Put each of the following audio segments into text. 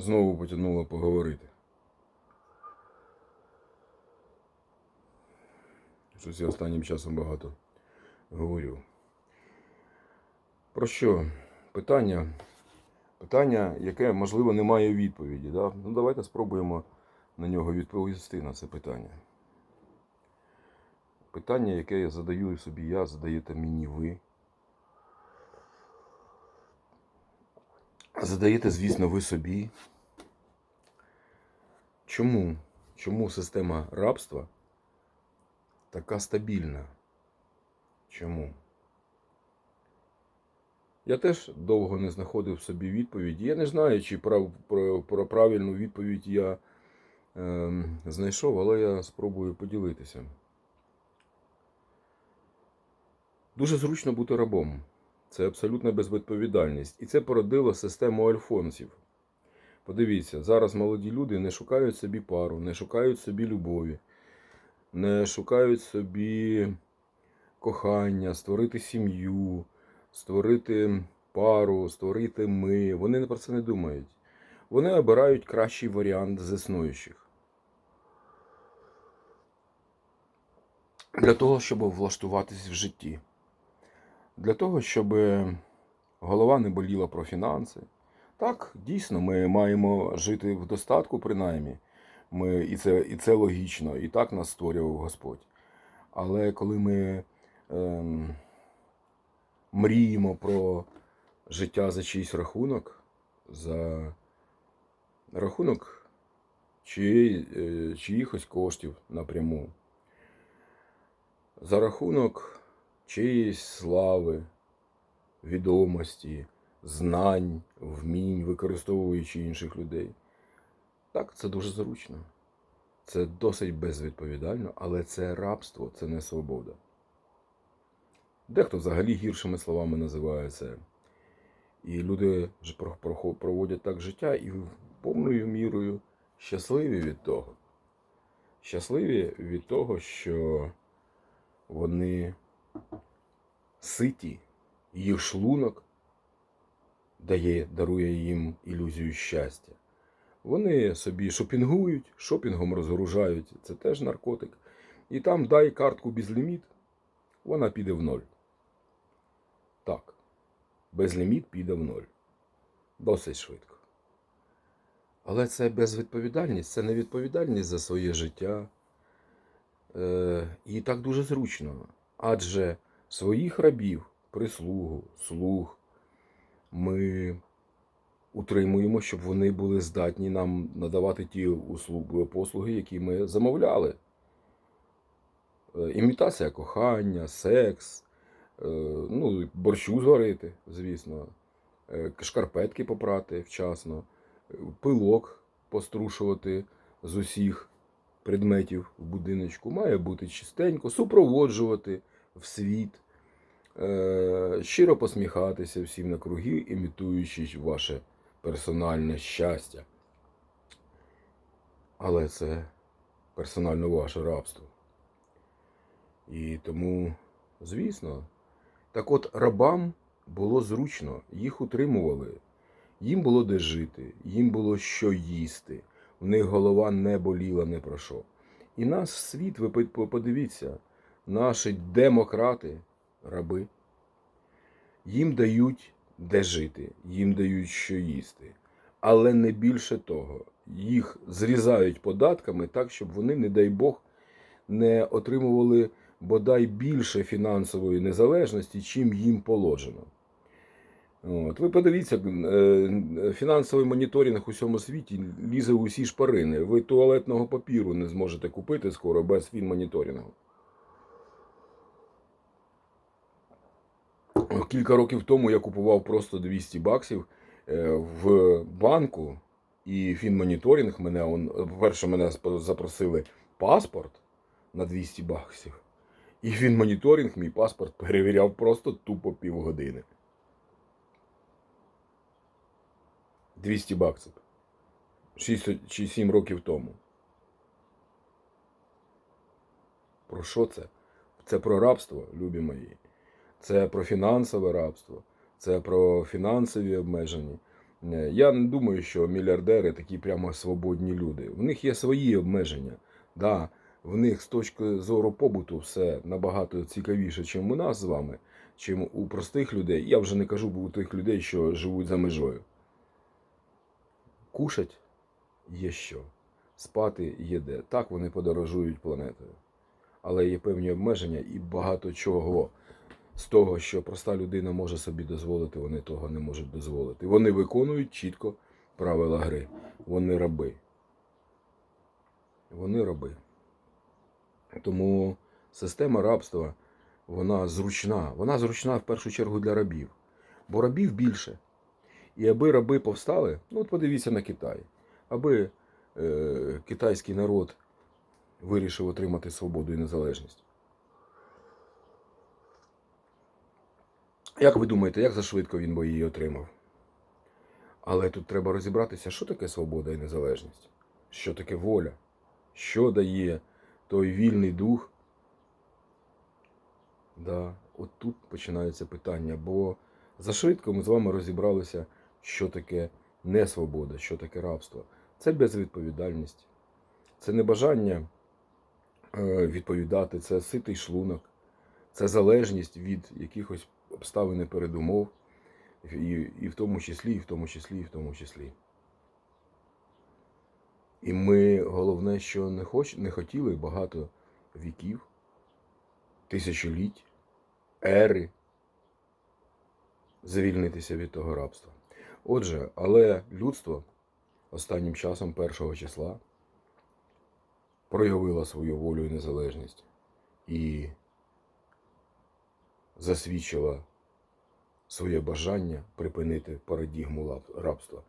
знову потягнуло поговорити. Щось я останнім часом багато говорю. Про що? Питання, питання, яке, можливо, не має відповіді. Да? Ну, давайте спробуємо на нього відповісти на це питання. Питання, яке я задаю собі я, задаєте мені ви. Задаєте, звісно, ви собі. Чому? Чому система рабства така стабільна? Чому? Я теж довго не знаходив собі відповіді. Я не знаю, чи прав, про, про правильну відповідь я е, знайшов, але я спробую поділитися. Дуже зручно бути рабом. Це абсолютна безвідповідальність. І це породило систему альфонсів. Подивіться, зараз молоді люди не шукають собі пару, не шукають собі любові, не шукають собі кохання, створити сім'ю, створити пару, створити ми. Вони про це не думають. Вони обирають кращий варіант з існуючих. Для того, щоб влаштуватись в житті. Для того, щоб голова не боліла про фінанси. Так, дійсно, ми маємо жити в достатку, принаймні. Ми, і, це, і це логічно, і так нас створював Господь. Але коли ми ем, мріємо про життя за чийсь рахунок, за рахунок е, чиїхось коштів напряму, за рахунок чиїсь слави, відомості, знань, вмінь, використовуючи інших людей. Так, це дуже зручно. Це досить безвідповідально, але це рабство, це не свобода. Дехто взагалі гіршими словами називає це. І люди проводять так життя і повною мірою щасливі від того. Щасливі від того, що вони ситі, їх шлунок дає, дарує їм ілюзію щастя. Вони собі шопінгують, шопінгом розгружають, це теж наркотик. І там дай картку безліміт, вона піде в ноль. Так, безліміт піде в ноль. Досить швидко. Але це безвідповідальність, це не відповідальність за своє життя. Е, і так дуже зручно. Адже своїх рабів, прислугу, слуг ми утримуємо, щоб вони були здатні нам надавати ті услуги, послуги, які ми замовляли. Е, Імітація кохання, секс, е, ну, борщу зварити, звісно, е, шкарпетки попрати вчасно, пилок пострушувати з усіх предметів в будиночку, має бути чистенько, супроводжувати в світ, е, щиро посміхатися всім на круги, імітуючи ваше персональне щастя. Але це персонально ваше рабство. І тому, звісно, так от рабам було зручно, їх утримували, їм було де жити, їм було що їсти, в них голова не боліла не про що. І наш світ, ви подивіться, наші демократи, раби, їм дають де жити, їм дають що їсти. Але не більше того, їх зрізають податками так, щоб вони, не дай Бог, не отримували бодай більше фінансової незалежності, чим їм положено. От. Ви подивіться, е, фінансовий моніторинг у всьому світі лізе у усі шпарини. Ви туалетного папіру не зможете купити скоро без фінмоніторингу. Кілька років тому я купував просто 200 баксів е, в банку, і фінмоніторинг мене, по-перше, мене запросили паспорт на 200 баксів. І фінмоніторинг мій паспорт перевіряв просто тупо півгодини. 200 баксів. 6 чи 7 років тому. Про що це? Це про рабство, любі мої. Це про фінансове рабство, це про фінансові обмеження. Е, Я не думаю, що мільярдери такі прямо свободні люди. В них є свої обмеження. Да, в них з точки зору побуту все набагато цікавіше, ніж у нас з вами, чим у простих людей. Я вже не кажу у тих людей, що живуть за межою. Кушать є що, спати є де. Так вони подорожують планетою. Але є певні обмеження і багато чого з того, що проста людина може собі дозволити, вони того не можуть дозволити. Вони виконують чітко правила гри. Вони раби. Вони раби. Тому система рабства, вона зручна. Вона зручна в першу чергу для рабів. Бо рабів більше. І аби раби повстали, ну от подивіться на Китай. Аби е, китайський народ вирішив отримати свободу і незалежність. Як ви думаєте, як зашвидко він би її отримав? Але тут треба розібратися, що таке свобода і незалежність, що таке воля, що дає той вільний дух. Да, от тут починаються питання, бо зашвидко ми з вами розібралися, що таке несвобода, що таке рабство. Це безвідповідальність, це небажання е, відповідати, це ситий шлунок, це залежність від якихось обставин і передумов, і, і в тому числі, і в тому числі, і в тому числі. І ми головне, що не, хоч, не хотіли багато віків, тисячоліть, ери звільнитися від того рабства. Отже, але людство останнім часом першого числа проявило свою волю і незалежність і засвідчила своє бажання припинити парадігму рабства.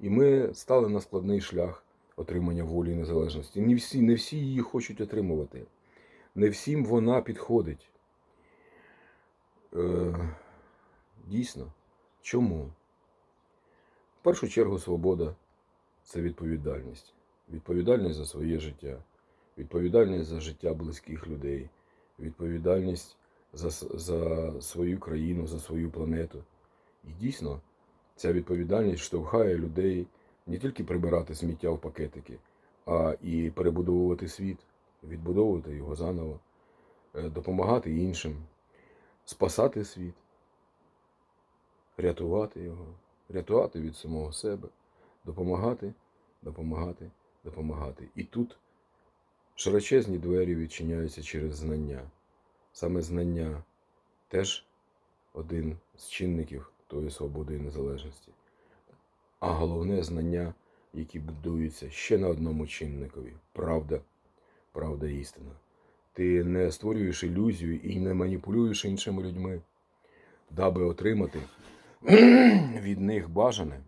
І ми стали на складний шлях отримання волі і незалежності. Не всі, не всі її хочуть отримувати. Не всім вона підходить. Е, дійсно. Чому? Першу чергу свобода це відповідальність. Відповідальність за своє життя, відповідальність за життя близьких людей, відповідальність за, за свою країну, за свою планету. І дійсно, ця відповідальність штовхає людей не тільки прибирати сміття в пакетики, а і перебудовувати світ, відбудовувати його заново, е, допомагати іншим, спасати світ, рятувати його, рятувати від самого себе, допомагати, допомагати, допомагати. І тут широчезні двері відчиняються через знання. Саме знання теж один з чинників тої свободи і незалежності. А головне знання, які будуються ще на одному чинникові правда, правда істина. Ти не створюєш ілюзію і не маніпулюєш іншими людьми, даби отримати від них бажане.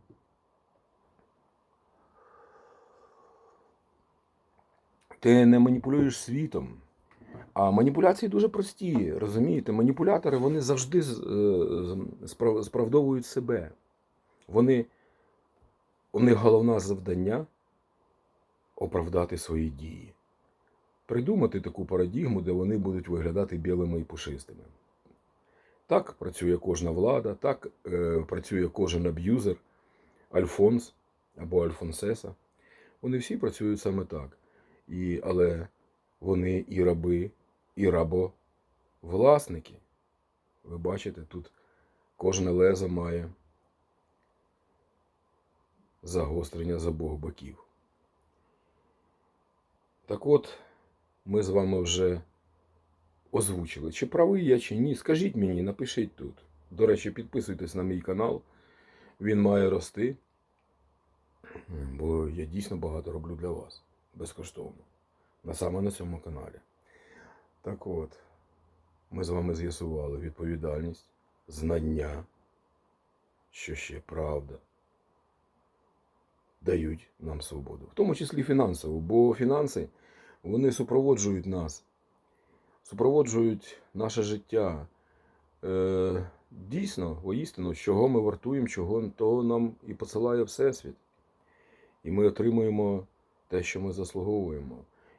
Ти не маніпулюєш світом. А маніпуляції дуже прості, розумієте? Маніпулятори вони завжди е, справ- справдовують себе. Вони, у них головне завдання оправдати свої дії. Придумати таку парадігму, де вони будуть виглядати білими і пушистими. Так працює кожна влада, так е, працює кожен аб'юзер, Альфонс або Альфонсеса. Вони всі працюють саме так. І, але вони і раби, і рабовласники. Ви бачите, тут кожне лезо має загострення з обох боків. Так от, ми з вами вже озвучили, чи правий я, чи ні. Скажіть мені, напишіть тут. До речі, підписуйтесь на мій канал. Він має рости. Бо я дійсно багато роблю для вас безкоштовно. На саме на цьому каналі. Так от, ми з вами з'ясували відповідальність, знання, що ще правда, дають нам свободу. В тому числі фінансову, бо фінанси вони супроводжують нас, супроводжують наше життя. Е, дійсно, воістину, чого ми вартуємо, чого того нам і посилає Всесвіт. І ми отримуємо те, що ми заслуговуємо.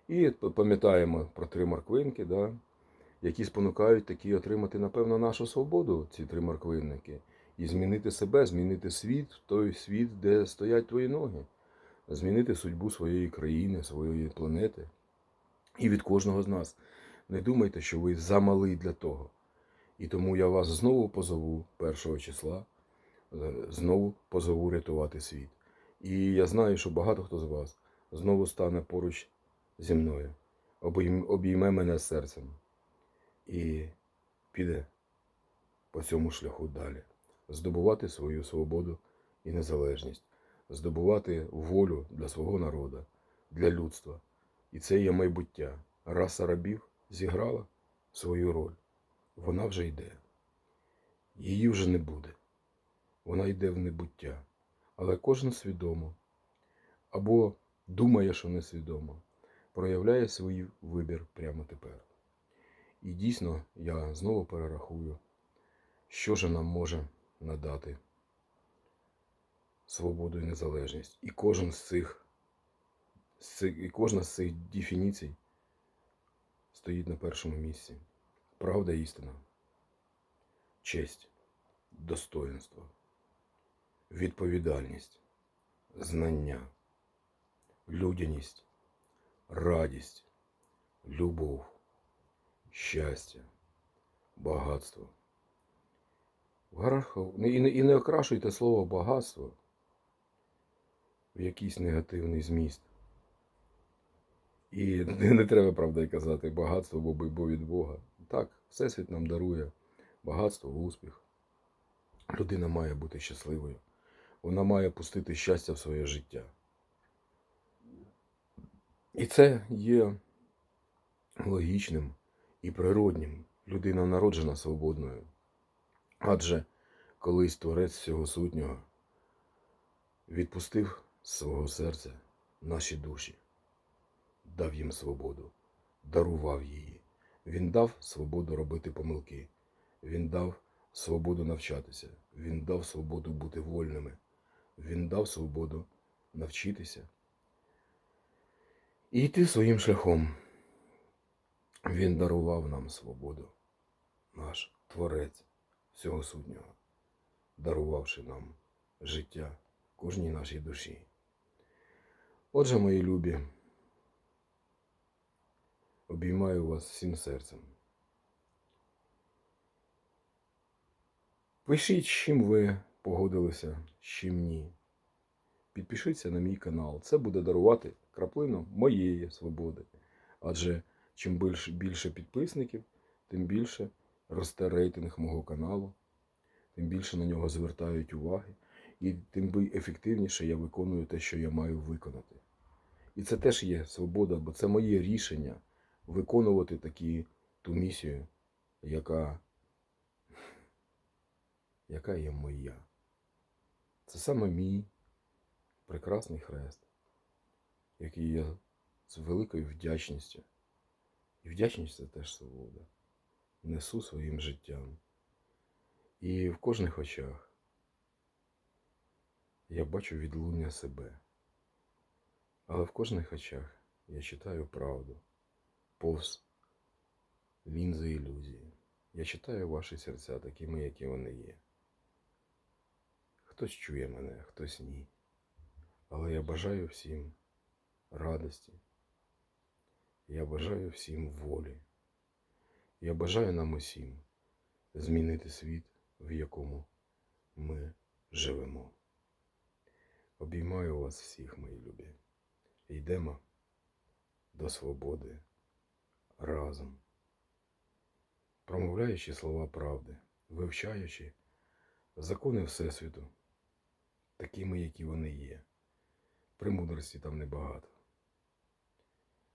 І пам'ятаємо про три морквинки, да, які спонукають такі отримати, напевно, нашу свободу, ці три морквинники. і змінити себе, змінити світ, той світ, де стоять твої ноги, змінити судьбу своєї країни, своєї планети. І від кожного з нас. Не думайте, що ви замалий для того. І тому я вас знову позову 1 числа, е, знову позову рятувати світ. І я знаю, що багато хто з вас знову стане поруч зі мною, обійме мене серцем і піде по цьому шляху далі. Здобувати свою свободу і незалежність, здобувати волю для свого народу, для людства. І це є майбуття. Раса рабів зіграла свою роль. Вона вже йде. Її вже не буде. Вона йде в небуття. Але кожен свідомо або думає, що несвідомо, проявляє свій вибір прямо тепер. І дійсно я знову перерахую, що же нам може надати свободу і незалежність. І кожен з цих і кожна з цих дефініцій стоїть на першому місці. Правда істина, честь, достоинство, відповідальність, знання, людяність, радість, любов, щастя, багатство. І не окрашуйте слово багатство в якийсь негативний зміст. І не, треба, правда, казати багатство, бо від Бога. Так, Всесвіт нам дарує багатство, успіх. Людина має бути щасливою. Вона має пустити щастя в своє життя. І це є логічним і природнім. Людина народжена свободною. Адже колись Творець всього сутнього відпустив з свого серця наші душі, дав їм свободу, дарував її. Він дав свободу робити помилки. Він дав свободу навчатися. Він дав свободу бути вольними. Він дав свободу навчитися і йти своїм шляхом. Він дарував нам свободу, наш Творець всього сутнього, дарувавши нам життя кожній нашій душі. Отже, мої любі, обіймаю вас всім серцем. Пишіть, з чим ви погодилися, з чим ні. Підпишіться на мій канал. Це буде дарувати краплину моєї свободи. Адже чим більше, більше підписників, тим більше росте рейтинг мого каналу, тим більше на нього звертають уваги, і тим ефективніше я виконую те, що я маю виконати. І це теж є свобода, бо це моє рішення виконувати такі, ту місію, яка, яка є моя. Це саме мій прекрасний хрест, який я з великою вдячністю. І вдячність це теж свобода. Несу своїм життям. І в кожних очах я бачу відлуння себе. Але в кожних очах я читаю правду, повз лінзи ілюзії. Я читаю ваші серця такими, які вони є. Хтось чує мене, хтось ні. Але я бажаю всім радості. Я бажаю всім волі. Я бажаю нам усім змінити світ, в якому ми живемо. Обіймаю вас всіх, мої любі. Йдемо до свободи разом, промовляючи слова правди, вивчаючи закони Всесвіту, такими, які вони є. Премудрості там небагато.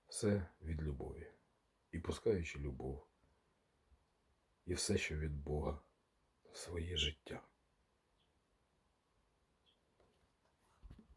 Все від любові. І пускаючи любов, і все, що від Бога в своє життя.